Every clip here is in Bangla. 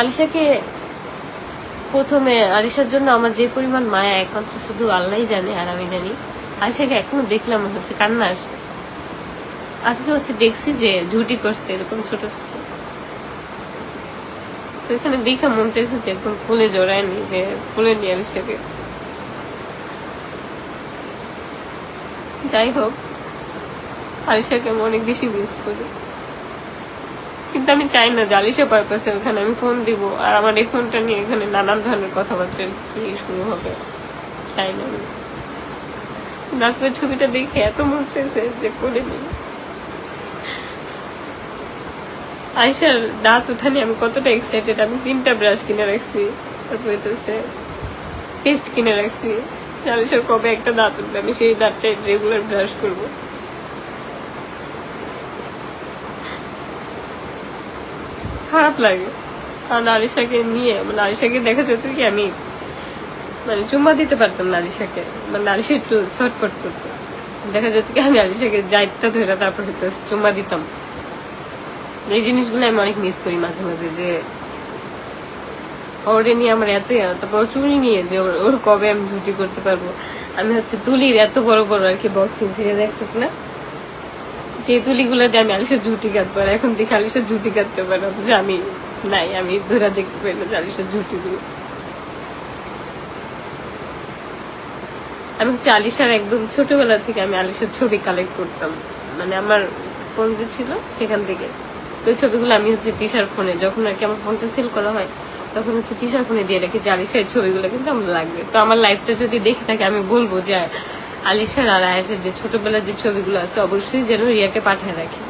আলিশাকে প্রথমে আলিশার জন্য আমার যে পরিমাণ মায়া একমাত্র শুধু আল্লাহ জানে আর আমি জানি। আলিশাকে এখনও দেখলাম হচ্ছে কান্না আসে আজকে হচ্ছে দেখছি যে ঝুটি করছে এরকম ছোট ছোট। এখানে দেখে মন চাইছে যে একদম ফুলে জোড়ায়নি যে ফুলে নিয়ে আলিশাকে। যাই হোক, আলিশাকে আমি অনেক বেশি মিস করি। কিন্তু আমি চাই না আলিশা পারপাসে ওখানে আমি ফোন দিব। আর আমার এই ফোনটা নিয়ে এখানে নানান ধরনের কথাবার্তা কি শুরু হবে। চাই না আমি। আজকের ছবিটা দেখে এত মন চেয়েছে যে করে নি আইসার দাঁত উঠানি আমি কতটা এক্সাইটেড আমি তিনটা ব্রাশ কিনে রাখছি। তারপরে পেস্ট কিনে রাখছি। আলিশার কবে একটা দাঁত উঠবে, আমি সেই দাঁতটা রেগুলার ব্রাশ করব। খারাপ লাগে। কারণ আলিশাকে নিয়ে মানে আলিশাকে দেখা যেত কি আমি মানে চুম্মা দিতে পারতাম না আলিশাকে মানে আলিশা একটু ছটফট করতো। দেখা যেত কি আমি আলিশাকে যাইতে ধরে তারপর চুম্মা দিতাম। এই জিনিসগুলো আমি অনেক মিস করি মাঝে মাঝে যে ওরে নিয়ে আমার এত তারপর চুড়ি নিয়ে যে ওর- কবে আমি ঝুটি করতে পারব। আমি হচ্ছে তুলির এত বড় বড় আর কি বক্সিং সিরিজ দেখছিস না? যে তুলিগুলো দিয়ে আমি আলিশার ঝুটি কাটবো, আর এখন দেখি আলিশার ঝুটি কাটতে পারে, অথচ আমি নাই, আমি ধরে দেখতে পাই না যে আলিশার ঝুটিগুলো। আমি হচ্ছে আলিশার একদম ছোটবেলা থেকে আমি আলিশার ছবি কালেক্ট করতাম। মানে আমার ফোন যে ছিল সেখান থেকে। তো ছবিগুলো আমি হচ্ছে তিশার ফোনে যখন আর কি আমার ফোনটা সেল করা হয়, তখন হচ্ছে তিশার ফোনে দিয়ে রাখি যে আলিশার ছবিগুলো কিন্তু আমার লাগবে। তো আমার লাইফটা যদি দেখে থাকে, আমি বলব যে আলিশার আর আয়েশের যে ছোটবেলার যে ছবিগুলো আছে, অবশ্যই যেন রিয়াকে পাঠিয়ে রাখি।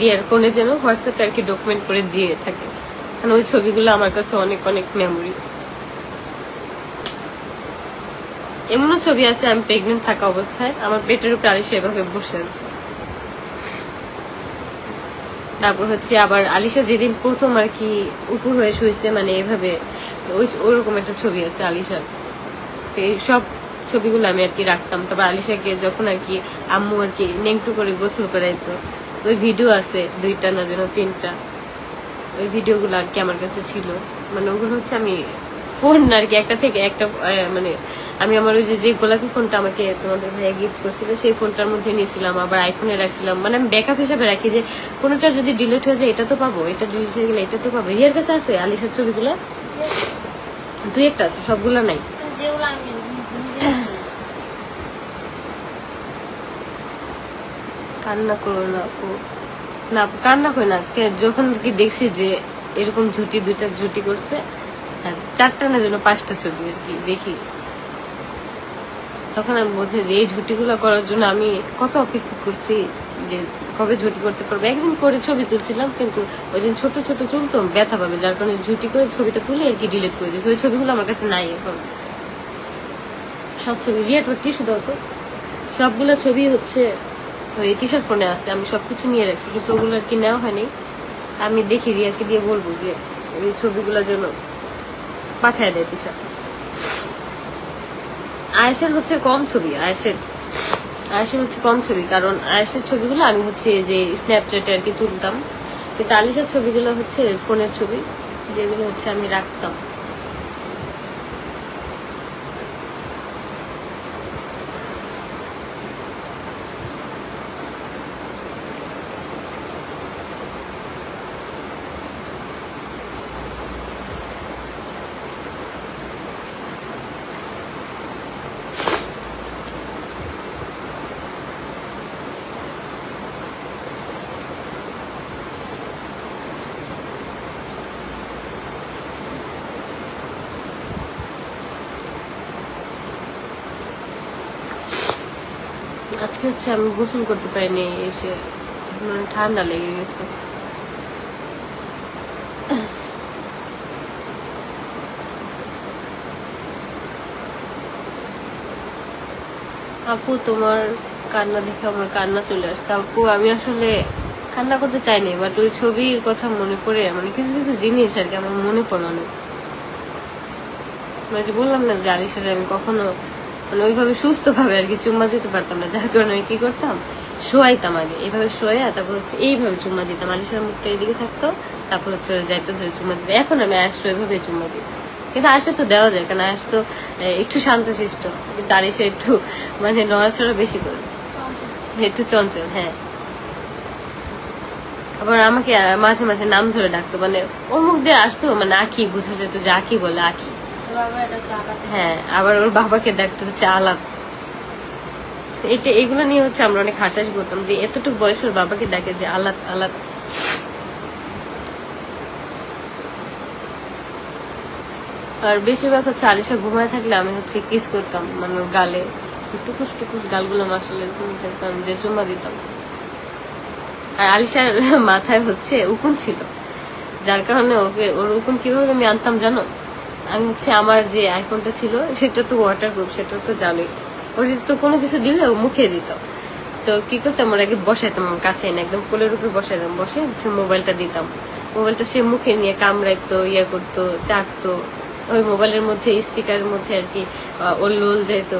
রিয়ার ফোনে যেন হোয়াটসঅ্যাপে আর কি ডকুমেন্ট করে দিয়ে থাকে। কারণ ওই ছবিগুলো আমার কাছে অনেক অনেক মেমোরি এমনও ছবি আছে, আমি প্রেগনেন্ট থাকা অবস্থায়, আমার পেটের উপরে আলিশা এভাবে বসে আছে। তারপর হচ্ছে আবার আলিশা যেদিন প্রথম আর কি উপর হয়ে শুয়েছে মানে এভাবে, ওই ওরকম একটা ছবি আছে আলিশার। এই সব ছবিগুলো আমি আর কি রাখতাম। তারপর আলিশাকে যখন আর কি আম্মু আর কি নেংটু করে গোসল করাইতো ওই ভিডিও আছে দুইটা না যেন তিনটা। ওই ভিডিওগুলো আর কি আমার কাছে ছিল। মানে ওগুলো হচ্ছে আমি ফোন আর কি একটা থেকে একটা মানে আমি আমার ওই যে যে গোলাপি ফোনটা আমাকে তোমাদের ভাইয়া গিফট করছিল সেই ফোনটার মধ্যে নিয়েছিলাম আবার আইফোনে রাখছিলাম। মানে আমি ব্যাকআপ হিসাবে রাখি যে কোনোটা যদি ডিলিট হয়ে যায় এটা তো পাবো এটা ডিলিট হয়ে গেলে এটা তো পাবো। রিয়ার কাছে আছে আলিশার ছবিগুলো? দুই একটা আছে সবগুলো নাই। যেগুলো আমি কান্না করো না আপু না কান্না করে না। আজকে যখন কি দেখছি যে এরকম ঝুটি দুটা ঝুটি করছে হ্যাঁ, চারটা না যেন পাঁচটা ছবি আর কি দেখি। তখন আমি বোঝে যে এই ঝুটিগুলো করার জন্য আমি কত অপেক্ষা করছি যে কবে ঝুটি করতে পারব। একদিন করে ছবি তুলছিলাম কিন্তু ওই দিন ছোট ছোট চুল তো ব্যথা পাবে যার কারণে ঝুটি করে ছবিটা তুলে আর কি ডিলিট করে দিয়েছি। ওই ছবিগুলো আমার কাছে নাই এখন। সব ছবি রিয়া টিস্যু দাও তো। সবগুলো ছবি হচ্ছে ওই ফোনে আছে? আমি সবকিছু নিয়ে রাখছি, কিন্তু ওগুলো আর কি নেওয়া হয়নি। আমি দেখি রিয়াকে দিয়ে বলব যে এই ছবিগুলোর জন্য পাঠায় দেয় টিশার্ট আয়েশের হচ্ছে কম ছবি, আয়েশের। আয়েশের হচ্ছে কম ছবি, কারণ আয়েশের ছবিগুলো আমি হচ্ছে যে স্ন্যাপচ্যাটে আর কি তুলতাম। কিন্তু আলিশার ছবিগুলো হচ্ছে ফোনের ছবি, যেগুলো হচ্ছে আমি রাখতাম। আজকে হচ্ছে আমি গোসল করতে পারিনি, এসে মানে ঠান্ডা লেগে গেছে। আপু, তোমার কান্না দেখে আমার কান্না চলে আসছে। আপু, আমি আসলে কান্না করতে চাইনি বাট ওই ছবির কথা মনে পড়ে মানে কিছু কিছু জিনিস আর কি আমার মনে পড়ানো মানে বললাম না যে আলিশারে আমি কখনো মানে ওইভাবে সুস্থ ভাবে আর কি চুম্মা দিতে পারতাম না, যার কারণে আমি কি করতাম? শোয়াইতাম আগে। এইভাবে শোয়া, তারপর হচ্ছে এইভাবে চুম্মা দিতাম। আলিশার মুখটা এদিকে থাকতো, তারপর হচ্ছে যাইতে ধরে চুমা দিবে। এখন আমি আয়াস ওইভাবে চুম্মা দিই। কিন্তু আয়সা তো দেওয়া যায়, কারণ আয়াস তো একটু শান্তশিষ্ট। কিন্তু আলিশা একটু মানে নড়াচড়া বেশি করে। একটু চঞ্চল হ্যাঁ। আবার আমাকে, মাঝে মাঝে নাম ধরে ডাকতো। মানে ওর মুখ দিয়ে আসতো মানে আঁকি, বুঝা যেত যে আকি বলে, আকি। হ্যাঁ আবার ওর বাবাকে ডাকতে হচ্ছে আলাপ। এটা, এগুলো নিয়ে হচ্ছে আমরা অনেক হাসাহাসি করতাম যে এতটুকু বয়স ওর বাবাকে ডাকে যে আলাপ আলাপ। আর বেশিরভাগ হচ্ছে আলিশা ঘুমায় থাকলে আমি হচ্ছে কিস করতাম মানে ওর গালে। টুকুস টুকুস গালগুলো মাসলে করতাম যে চুম্মা দিতাম। আর আলিশার মাথায় হচ্ছে উকুন ছিল, যার কারণে ওকে, ওর উকুন কীভাবে আমি আনতাম জানো? আমি হচ্ছে আমার যে আইফোনটা ছিল, সেটা তো ওয়াটার প্রুফ সেটা তো জানোই। ওর তো কোনো কিছু দিলে ও মুখে দিত। তো কি করতাম, ওর আগে বসাইতাম কাছে এনে, একদম কোলের উপরে বসাইতাম, বসে হচ্ছে মোবাইলটা দিতাম। মোবাইলটা সে মুখে নিয়ে কামড়াইতো ইয়ে করতো, চাটতো। ওই মোবাইলের মধ্যে স্পিকারের মধ্যে আর কি ওর লোল যেত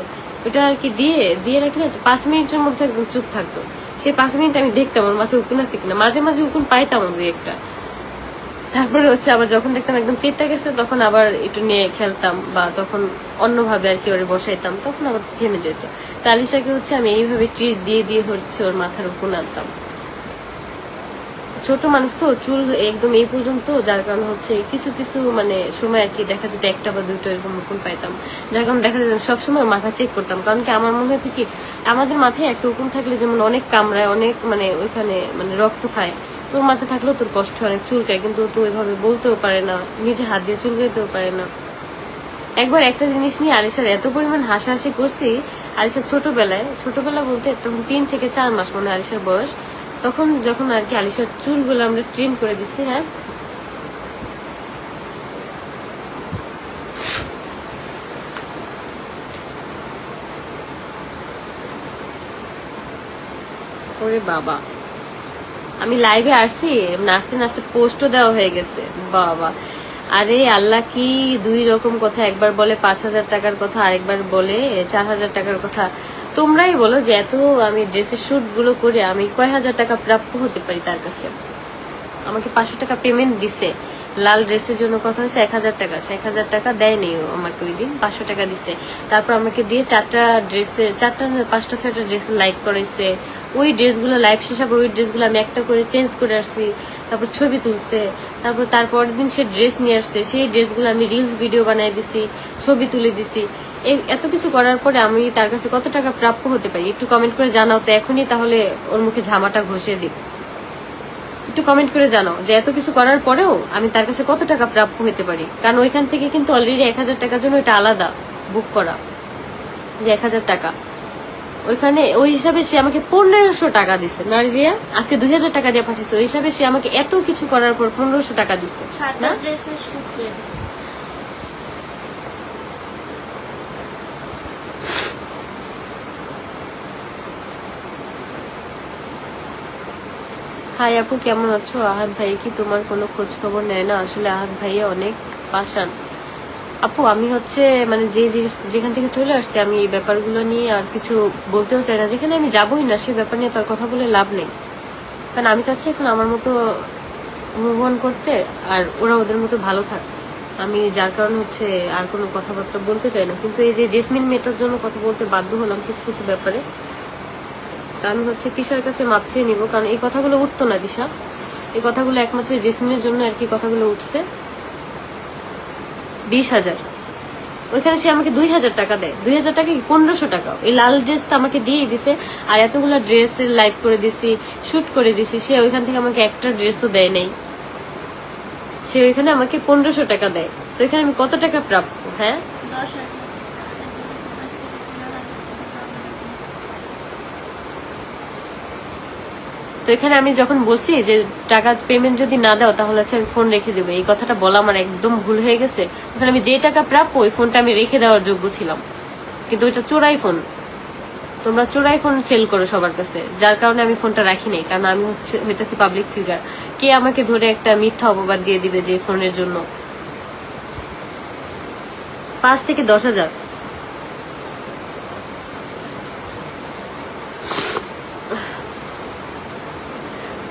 ওটা আর কি দিয়ে দিয়ে রাখলে পাঁচ মিনিটের মধ্যে একদম চুপ থাকতো। সেই পাঁচ মিনিট আমি দেখতাম, ওর মাথায় উকুন আছে কিনা। মাঝে মাঝে উকুন পাইতাম দুই একটা। তারপরে হচ্ছে আবার যখন দেখতাম একদম চেতা গেছে, তখন আবার একটু নিয়ে খেলতাম বা তখন অন্যভাবে আর কি ওরে বসাইতাম, তখন আবার থেমে যেত। তালিশাকে হচ্ছে আমি এইভাবে ট্রিট দিয়ে দিয়ে হচ্ছে ওর মাথার উপর আনতাম ছোট মানুষ তো চুল একদম এই পর্যন্ত যার কারণে হচ্ছে কিছু কিছু মানে সময় আর কি দেখা যেত একটা বা দুটো এরকম উকুন পাইতাম। যার কারণে দেখা যেত সবসময় মাথা চেক করতাম। কারণ কি আমার মনে হতো কি আমাদের মাথায় একটা উকুন থাকলে যেমন অনেক কামড়ায় অনেক মানে ওইখানে মানে রক্ত খায় তোর মাথা থাকলেও তোর কষ্ট হয়, অনেক চুলকায় কিন্তু তো ওইভাবে বলতেও পারে না নিজে হাত দিয়ে চুলকাইতেও পারে না। একবার একটা জিনিস নিয়ে আলিশার এত পরিমাণ হাসাহাসি করছি আলিশার ছোটবেলায় ছোটবেলা বলতে তখন তিন থেকে চার মাস মানে আলিশার বয়স তখন যখন আর কি আলিশার চুলগুলো আমরা ট্রিম করে দিচ্ছি হ্যাঁ। বাবা। আমি লাইভে আসছি, নাচতে নাচতে পোস্টও দেওয়া হয়ে গেছে, বাবা। আরে আল্লাহ কি দুই রকম কথা, একবার বলে পাঁচ হাজার টাকার কথা, আরেকবার বলে চার হাজার টাকার কথা। তোমরাই বলো যে এত আমি ড্রেসের শুটগুলো করে আমি কয় হাজার টাকা প্রাপ্য হতে পারি তার কাছে? আমাকে পাঁচশো টাকা পেমেন্ট দিছে। লাল ড্রেসের জন্য কথা হয়েছে এক হাজার টাকা। সে এক হাজার টাকা দেয়নি আমাকে ওই দিন, পাঁচশো টাকা দিছে। তারপর আমাকে দিয়ে চারটা ড্রেসে চারটা পাঁচটা ছয়টা ড্রেস লাইক করাইছে। ওই ড্রেসগুলো লাইভ শেষ আবার ওই ড্রেসগুলো আমি একটা করে চেঞ্জ করে আসছি। তারপর ছবি তুলছে। তারপর তারপরের দিন সে ড্রেস নিয়ে আসছে। সেই ড্রেসগুলো আমি রিলস ভিডিও বানাই দিছি, ছবি তুলে দিছি। এত কিছু করার পরে আমি তার কাছে কত টাকা প্রাপ্য হতে পারি? একটু কমেন্ট করে জানাও তো এখনই তাহলে ওর মুখে ঝামাটা ঘষে দিই। একটু কমেন্ট করে জানাও যে এত কিছু করার পরেও আমি তার কাছে কত টাকা প্রাপ্য হতে পারি? কারণ ওইখান থেকে কিন্তু অলরেডি এক হাজার টাকার জন্য এটা আলাদা বুক করা যে এক হাজার টাকা। ওইখানে ওই হিসাবে সে আমাকে পনেরোশো টাকা দিছে। নারিয়া আজকে দুই হাজার টাকা দিয়ে পাঠিয়েছে। ওই হিসাবে সে আমাকে এত কিছু করার পর পনেরোশো টাকা দিচ্ছে না ড্রেসের শুট করে দিছে হাই আপু, কেমন আছো? আহাদ ভাই কি তোমার কোনো খোঁজ খবর নেয় না? আসলে আহাদ ভাইয়া অনেক পাশান আপু, আমি হচ্ছে মানে যে যেখান থেকে চলে আসছি, আমি এই ব্যাপারগুলো নিয়ে আর কিছু বলতেও চাই না। যেখানে আমি যাবোই না সেই ব্যাপার নিয়ে তার কথা বলে লাভ নেই। কারণ আমি চাচ্ছি এখন আমার মতো মুভ অন করতে, আর ওরা ওদের মতো ভালো থাক। আমি যার কারণে হচ্ছে আর কোনো কথাবার্তা বলতে চাই না। কিন্তু এই যে জেসমিন মেয়েটার জন্য কথা বলতে বাধ্য হলাম কিছু কিছু ব্যাপারে। আমি হচ্ছে তিশার কাছে মাপ চেয়ে নিবো, কারণ এই কথাগুলো উঠতো না দিশা। এই কথাগুলো একমাত্র জেসমিনের জন্য আর কি কথাগুলো উঠছে। বিশ হাজার। ওইখানে সে আমাকে দুই হাজার টাকা দেয়। দুই হাজার টাকা কি পনেরোশো টাকা এই লাল ড্রেসটা আমাকে দিয়েই দিছে, আর এতগুলো ড্রেস লাইভ করে দিছি, শুট করে দিছি, সে ওইখান থেকে আমাকে একটা ড্রেসও দেয় নাই। সে ওইখানে আমাকে পনেরোশো টাকা দেয়। তো এখানে আমি কত টাকা প্রাপ্য? হ্যাঁ দশ হাজার তো এখানে আমি যখন বলছি যে টাকা পেমেন্ট যদি না দাও, তাহলে হচ্ছে আমি ফোন রেখে দেবো। এই কথাটা বলা আমার একদম ভুল হয়ে গেছে। ওখানে আমি যে টাকা প্রাপ্য, ওই ফোনটা আমি রেখে দেওয়ার যোগ্য ছিলাম। কিন্তু ওইটা চোরাই ফোন তোমরা চোরাই ফোন সেল করো সবার কাছে। যার কারণে আমি ফোনটা রাখি নাই, কারণ আমি হচ্ছে, হইতেছি পাবলিক ফিগার কে আমাকে ধরে একটা মিথ্যা অপবাদ দিয়ে দিবে যে ফোনের জন্য? পাঁচ থেকে দশ হাজার।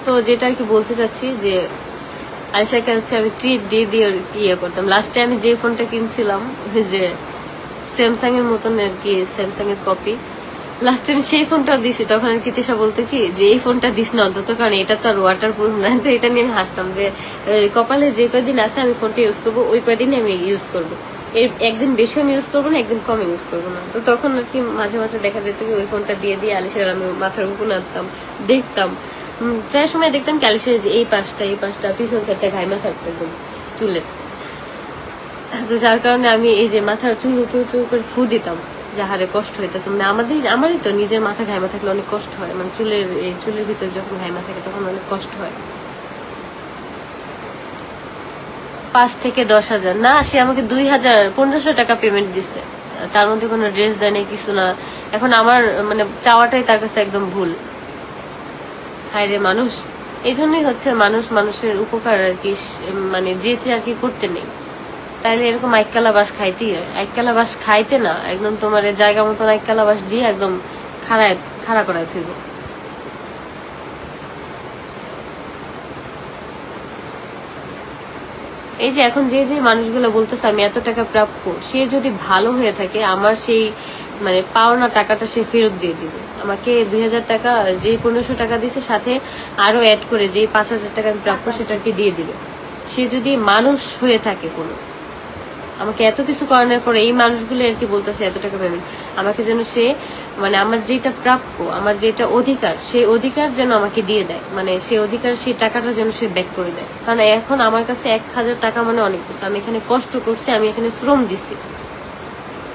তো যেটা আর কি বলতে চাচ্ছি যে আলিশাকে হচ্ছে আমি ট্রিট দিয়ে দিয়ে ইয়ে করতাম। লাস্টে আমি যে ফোনটা কিনছিলাম যে স্যামসাং এর মতন আর কি স্যামসাং এর কপি লাস্টে আমি সেই ফোনটা দিছি, তখন আর কি তিশা বলতো কি, যে এই ফোনটা দিস না, অন্তত কারণ এটা তো আর ওয়াটার প্রুফ না, তো এটা নিয়ে আমি হাসতাম যে কপালে যে কয়দিন আছে আমি ফোনটা ইউজ করব, ওই কয়দিনই আমি ইউজ করব। এর একদিন বেশি আমি ইউজ করব না, একদিন কম ইউজ করব না। তো তখন আর কি মাঝে মাঝে দেখা যেত কি ওই ফোনটা দিয়ে দিয়ে আলিশার আমি মাথার উপর নাড়তাম, দেখতাম। প্রায় সময় দেখতাম কি যে এই পাশটা এই পাশটা, পিছন সাইডটা ঘাইমা থাকতো একদম চুলের। তো যার কারণে আমি এই যে মাথার চুল উঁচু উঁচু করে ফু দিতাম যাহারে কষ্ট হইতেছে। মানে আমাদের, আমারই তো নিজের মাথা ঘাইমা থাকলে অনেক কষ্ট হয়। মানে চুলের, এই চুলের ভিতরে যখন ঘাইমা থাকে তখন অনেক কষ্ট হয়। পাঁচ থেকে দশ হাজার। না, সে আমাকে দুই হাজার, পনেরোশো টাকা পেমেন্ট দিচ্ছে তার মধ্যে কোনো ড্রেস দেয় নাই, কিছু না। এখন আমার মানে চাওয়াটাই তার কাছে একদম ভুল। হায় রে মানুষ। এই জন্যই হচ্ছে মানুষ মানুষের উপকার আর কি মানে যে চেয়ে আর কি করতে নেই। তাইলে এরকম আইকালা বাস খাইতেই হয়। আইকালা বাস খাইতে না, একদম তোমার জায়গা মতন আইকালা বাস দিয়ে একদম খাড়ায়, খাড়া করায় থইব। এই যে এখন যে যে মানুষগুলো বলতেছে, আমি এত টাকা প্রাপ্য, সে যদি ভালো হয়ে থাকে, আমার সেই মানে পাওনা টাকাটা সে ফেরত দিয়ে দিবে। আমাকে দুই হাজার টাকা, যে পনেরোশো টাকা দিছে, সাথে আরও অ্যাড করে যে পাঁচ হাজার টাকা আমি প্রাপ্য, সেটাকে দিয়ে দিবে। সে যদি মানুষ হয়ে থাকে কোনো, আমাকে এত কিছু করানোর পরে এই মানুষগুলো আর কি বলতেছে, এত টাকা পেমেন্ট আমাকে যেন সে মানে আমার যেটা প্রাপ্য, আমার যেটা অধিকার, সেই অধিকার যেন আমাকে দিয়ে দেয়। মানে সেই অধিকার, সেই টাকাটা যেন সে ব্যাক করে দেয়। কারণ এখন আমার কাছে এক হাজার টাকা মানে অনেক কিছু। আমি এখানে কষ্ট করছি, আমি এখানে শ্রম দিছি।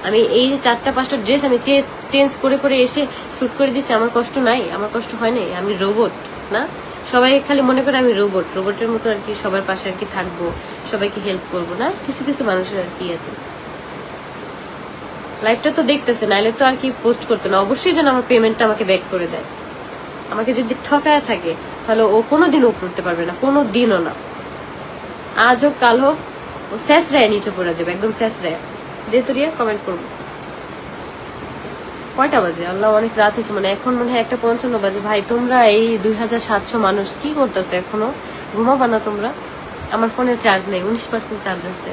আমি এই যে চারটা, পাঁচটা ড্রেস আমি চেঞ্জ করে করে এসে শুট করে দিছি, আমার কষ্ট নাই, আমার কষ্ট হয় নাই। আমি রোবট না? সবাই খালি মনে করে আমি রোবট রোবটের মতো আর কি সবার পাশে আর কি থাকব, সবাইকে হেল্প করব, না? কিছু কিছু মানুষের আর কি এত। লাইফটা তো দেখতেছে নাইলে তো আর কি পোস্ট করতো না। অবশ্যই যেন আমার পেমেন্টটা আমাকে ব্যাক করে দেয়। আমাকে যদি ঠকায় থাকে তাহলে ও কোনোদিন ও করতে পারবে না কোনো দিনও না। আজ হোক কাল হোক ও স্যাসরায় নিচে পড়ে যাবে একদম স্যাসরায় দিয়ে তো রিয়া কমেন্ট করব। কয়টা বাজে? আল্লাহ অনেক রাত হয়েছে মানে এখন মনে হয় একটা পঞ্চান্ন বাজে। ভাই তোমরা এই দুই হাজার সাতশো মানুষ কি করতেছে এখনও? ঘুমাবা না তোমরা? আমার ফোনে চার্জ নেই উনিশ পার্সেন্ট চার্জ আছে।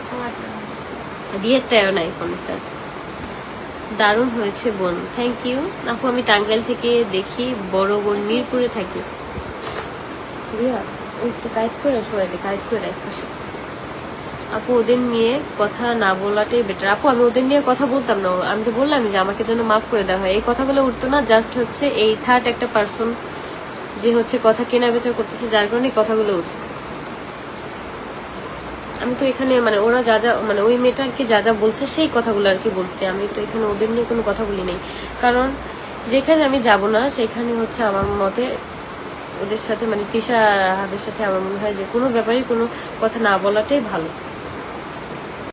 রিয়েরটাও নাই ফোনের চার্জ দারুণ হয়েছে বোন। থ্যাংক ইউ আপু, আমি টাঙ্গাইল থেকে দেখি, বড় বোন মিরপুরে থাকি। একটু কাইট করে সবাই কাইট করে এক আপু, ওদের নিয়ে কথা না বলাটাই বেটার আপু, আমি ওদের নিয়ে কথা বলতাম না। আমি তো বললাম যে, আমাকে যেন মাফ করে দেওয়া হয়। এই কথাগুলো উঠতো না জাস্ট হচ্ছে এই থার্ড একটা পার্সন যে হচ্ছে কথা কেনা বেচা করতেছে, যার কারণে কথাগুলো উঠছে। আমি তো এখানে মানে ওরা যা যা মানে ওই মেয়েটা আর কি যা যা বলছে, সেই কথাগুলো আর কি বলছে। আমি তো এখানে ওদের নিয়ে কোনো কথা বলি নাই। কারণ যেখানে আমি যাব না, সেখানে হচ্ছে আমার মতে ওদের সাথে মানে তিশা হাতের সাথে আমার মনে হয় যে কোনো ব্যাপারে কোনো কথা না বলাটাই ভালো।